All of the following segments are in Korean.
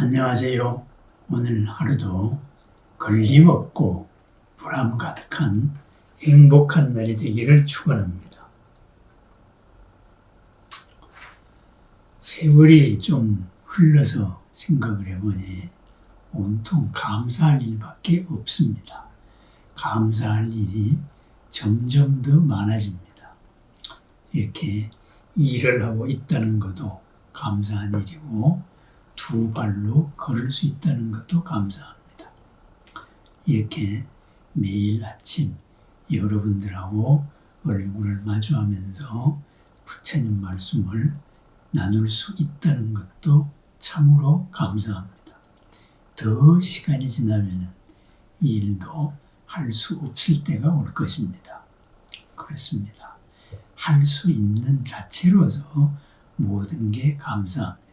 안녕하세요. 오늘 하루도 걸림없고 보람 가득한 행복한 날이 되기를 축원합니다. 세월이 좀 흘러서 생각을 해보니 온통 감사할 일밖에 없습니다. 감사할 일이 점점 더 많아집니다. 이렇게 일을 하고 있다는 것도 감사한 일이고 두 발로 걸을 수 있다는 것도 감사합니다. 이렇게 매일 아침 여러분들하고 얼굴을 마주하면서 부처님 말씀을 나눌 수 있다는 것도 참으로 감사합니다. 더 시간이 지나면 이 일도 할 수 없을 때가 올 것입니다. 그렇습니다. 할 수 있는 자체로서 모든 게 감사합니다.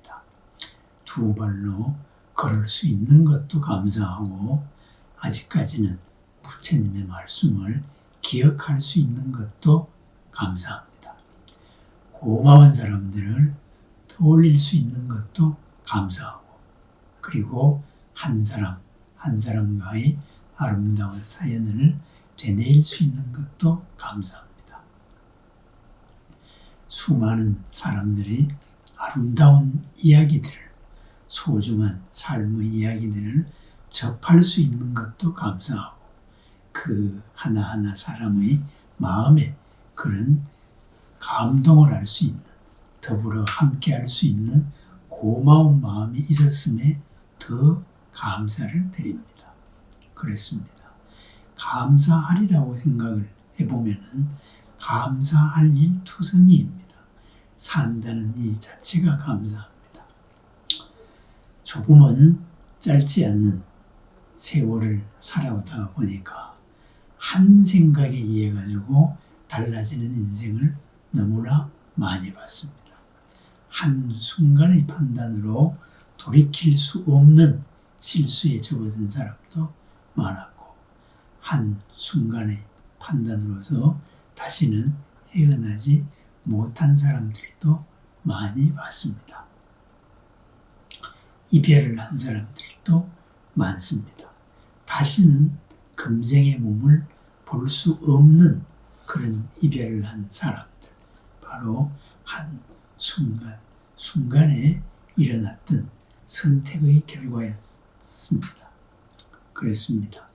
두 발로 걸을 수 있는 것도 감사하고 아직까지는 부처님의 말씀을 기억할 수 있는 것도 감사합니다. 고마운 사람들을 떠올릴 수 있는 것도 감사하고 그리고 한 사람 한 사람과의 아름다운 사연을 되뇌일 수 있는 것도 감사합니다. 수많은 사람들이 아름다운 이야기들을 소중한 삶의 이야기들을 접할 수 있는 것도 감사하고 그 하나하나 사람의 마음에 그런 감동을 할 수 있는 더불어 함께 할 수 있는 고마운 마음이 있었음에 더 감사를 드립니다. 그랬습니다. 감사하리라고 생각을 해보면은 감사할 일 투성이입니다. 산다는 이 자체가 감사합니다. 조금은 짧지 않는 세월을 살아오다가 보니까 한 생각에 의해 가지고 달라지는 인생을 너무나 많이 봤습니다. 한 순간의 판단으로 돌이킬 수 없는 실수에 접어든 사람도 많았고 한 순간의 판단으로서 다시는 헤어나지 못한 사람들도 많이 봤습니다. 이별을 한 사람들도 많습니다. 다시는 금생의 몸을 볼 수 없는 그런 이별을 한 사람들. 바로 한 순간, 순간에 일어났던 선택의 결과였습니다. 그랬습니다.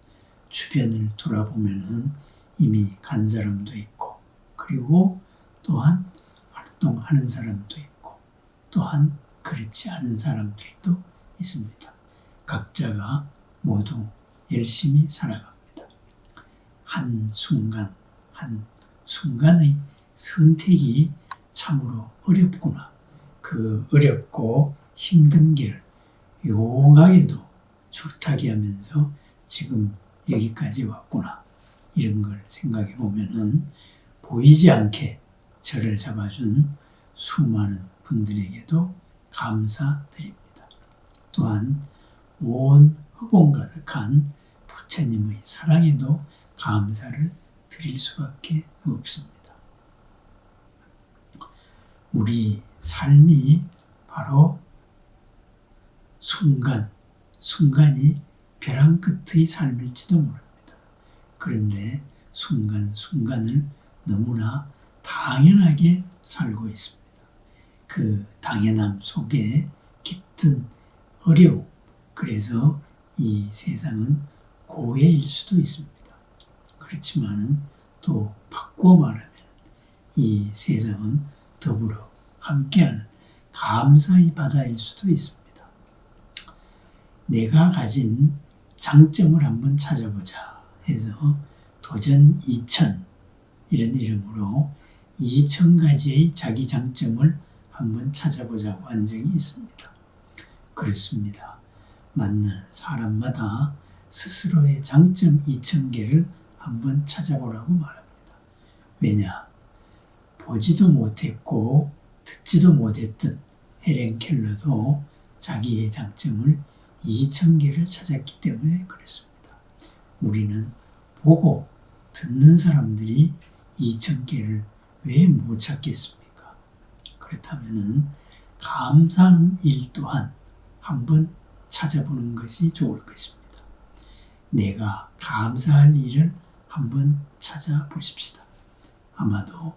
주변을 돌아보면은 이미 간 사람도 있고, 그리고 또한 활동하는 사람도 있고, 또한 그렇지 않은 사람들도 있습니다. 각자가 모두 열심히 살아갑니다. 한 순간, 한 순간의 선택이 참으로 어렵구나. 그 어렵고 힘든 길을 용하게도 줄타기 하면서 지금 여기까지 왔구나. 이런 걸 생각해 보면은 보이지 않게 저를 잡아준 수많은 분들에게도 감사드립니다. 또한 온 허공 가득한 부처님의 사랑에도 감사를 드릴 수밖에 없습니다. 우리 삶이 바로 순간, 순간이 벼랑 끝의 삶일지도 모릅니다. 그런데 순간순간을 너무나 당연하게 살고 있습니다. 그 당연함 속에 깃든 어려움, 그래서 이 세상은 고해일 수도 있습니다. 그렇지만은 또 바꾸어 말하면 이 세상은 더불어 함께하는 감사의 바다일 수도 있습니다. 내가 가진 장점을 한번 찾아보자 해서 도전 2000 이런 이름으로 2000가지의 자기 장점을 한번 찾아보자고 한 적이 있습니다. 그렇습니다. 만나는 사람마다 스스로의 장점 2000개를 한번 찾아보라고 말합니다. 왜냐? 보지도 못했고 듣지도 못했던 헬렌 켈러도 자기의 장점을 2천개를 찾았기 때문에 그랬습니다. 우리는 보고 듣는 사람들이 2천개를 왜 못 찾겠습니까? 그렇다면은 감사하는 일 또한 한번 찾아보는 것이 좋을 것입니다. 내가 감사할 일을 한번 찾아보십시다. 아마도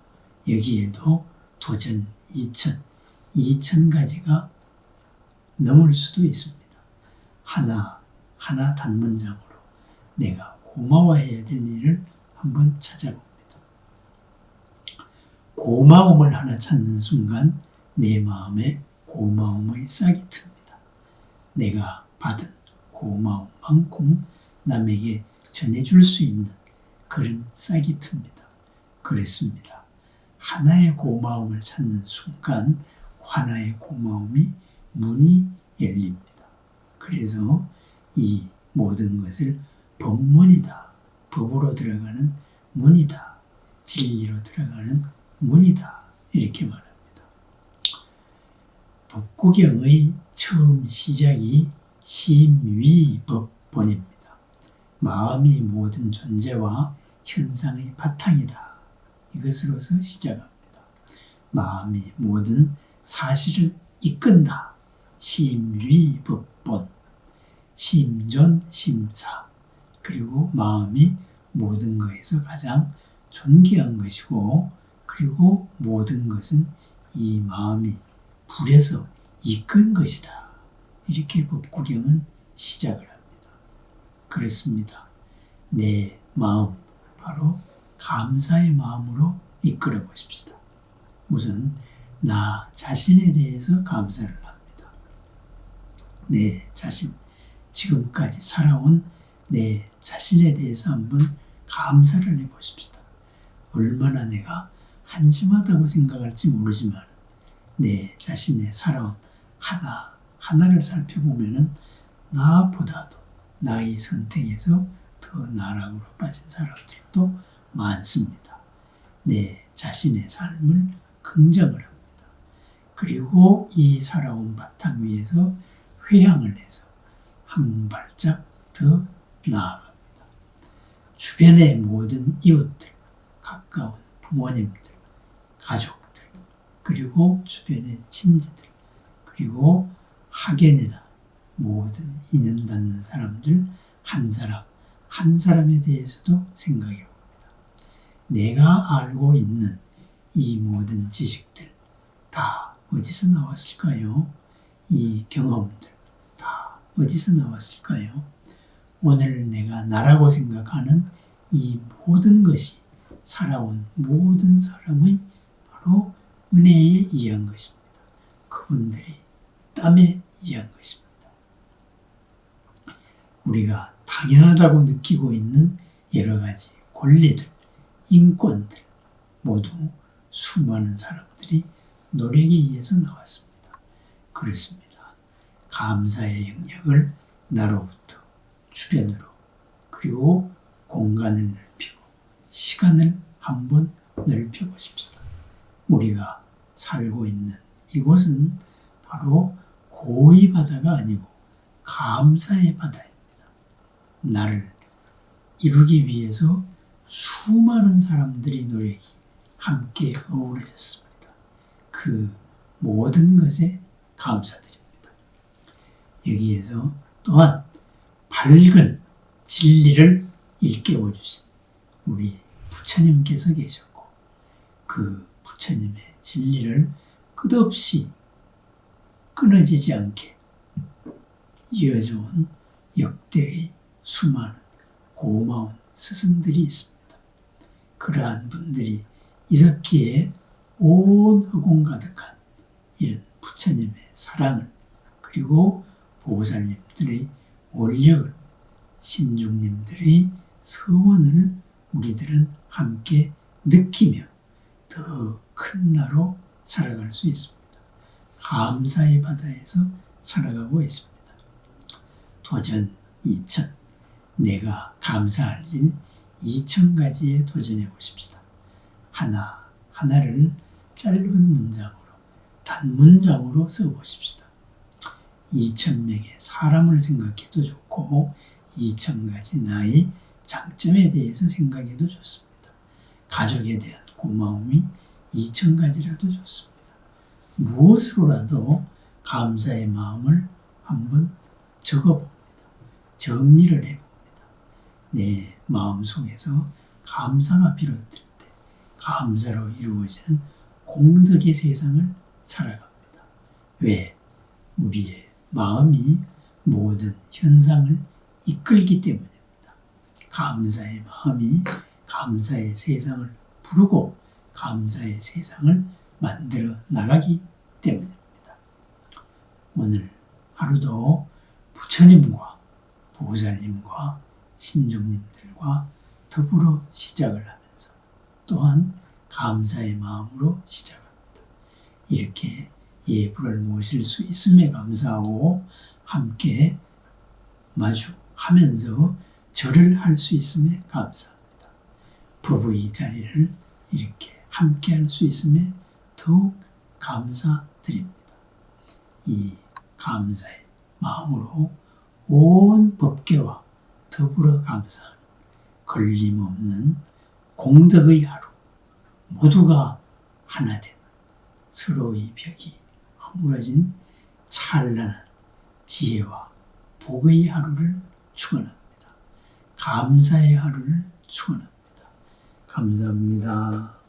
여기에도 도전 2천, 2천 가지가 넘을 수도 있습니다. 하나, 하나 단문장으로 내가 고마워해야 될 일을 한번 찾아봅니다. 고마움을 하나 찾는 순간 내 마음에 고마움의 싹이 틉니다. 내가 받은 고마움만큼 남에게 전해줄 수 있는 그런 싹이 틉니다. 그렇습니다. 하나의 고마움을 찾는 순간 하나의 고마움이 문이 열립니다. 그래서 이 모든 것을 법문이다. 법으로 들어가는 문이다. 진리로 들어가는 문이다. 이렇게 말합니다. 법구경의 처음 시작이 심위법본입니다. 마음이 모든 존재와 현상의 바탕이다. 이것으로서 시작합니다. 마음이 모든 사실을 이끈다. 심위법본, 심존, 심사. 그리고 마음이 모든 것에서 가장 존귀한 것이고, 그리고 모든 것은 이 마음이 불에서 이끈 것이다. 이렇게 법구경은 시작을 합니다. 그렇습니다. 내 마음, 바로 감사의 마음으로 이끌어 보십시다. 우선 나 자신에 대해서 감사를 합니다. 내 자신, 지금까지 살아온 내 자신에 대해서 한번 감사를 해보십시다. 얼마나 내가 한심하다고 생각할지 모르지만 내 자신의 살아온 하나, 하나를 살펴보면은 나보다도 나의 선택에서 더 나락으로 빠진 사람들도 많습니다. 내 자신의 삶을 긍정을 합니다. 그리고 이 살아온 바탕 위에서 회양을 해서 한 발짝 더 나아갑니다. 주변의 모든 이웃들, 가까운 부모님들, 가족들, 그리고 주변의 친지들, 그리고 학연이나 모든 인연 닿는 사람들 한 사람, 한 사람에 대해서도 생각해 봅니다. 내가 알고 있는 이 모든 지식들 다 어디서 나왔을까요? 이 경험들 다 어디서 나왔을까요? 오늘 내가 나라고 생각하는 이 모든 것이 살아온 모든 사람의 바로 은혜에 의한 것입니다. 그분들이 땀에 의한 것입니다. 우리가 당연하다고 느끼고 있는 여러 가지 권리들, 인권들 모두 수많은 사람들이 노력에 의해서 나왔습니다. 그렇습니다. 감사의 영역을 나로부터 주변으로 그리고 공간을 넓히고 시간을 한번 넓혀 보십시다. 우리가 살고 있는 이곳은 바로 고의 바다가 아니고 감사의 바다입니다. 나를 이루기 위해서 수많은 사람들이 노력이 함께 어우러졌습니다. 그 모든 것에 감사드립니다. 여기에서 또한 밝은 진리를 일깨워 주신 우리 부처님께서 계셨고 그 부처님의 진리를 끝없이 끊어지지 않게 이어져 온 역대의 수많은 고마운 스승들이 있습니다. 그러한 분들이 있었기에 온 허공 가득한 이런 부처님의 사랑을 그리고 보살님들의 원력을 신중님들의 서원을 우리들은 함께 느끼며 더 큰 나로 살아갈 수 있습니다. 감사의 바다에서 살아가고 있습니다. 도전 2000 내가 감사할 일 2000가지에 도전해 보십시다. 하나 하나를 짧은 문장으로 단문장으로 써 보십시다. 2천명의 사람을 생각해도 좋고 2천가지 나의 장점에 대해서 생각해도 좋습니다. 가족에 대한 고마움이 2천 가지라도 좋습니다. 무엇으로라도 감사의 마음을 한번 적어봅니다. 정리를 해봅니다. 내 마음속에서 감사가 비롯될 때 감사로 이루어지는 공덕의 세상을 살아갑니다. 왜? 우리의 마음이 모든 현상을 이끌기 때문입니다. 감사의 마음이 감사의 세상을 부르고 감사의 세상을 만들어 나가기 때문입니다. 오늘 하루도 부처님과 보살님과 신종님들과 더불어 시작을 하면서 또한 감사의 마음으로 시작합니다. 이렇게 예불을 모실 수 있음에 감사하고 함께 마주하면서 절을 할 수 있음에 감사합니다. 부부의 자리를 이렇게 함께 할 수 있음에 더욱 감사드립니다. 이 감사의 마음으로 온 법계와 더불어 감사하는 걸림없는 공덕의 하루 모두가 하나 된 서로의 벽이 허물어진 찬란한 지혜와 복의 하루를 축원합니다. 감사의 하루를 축원합니다. 감사합니다.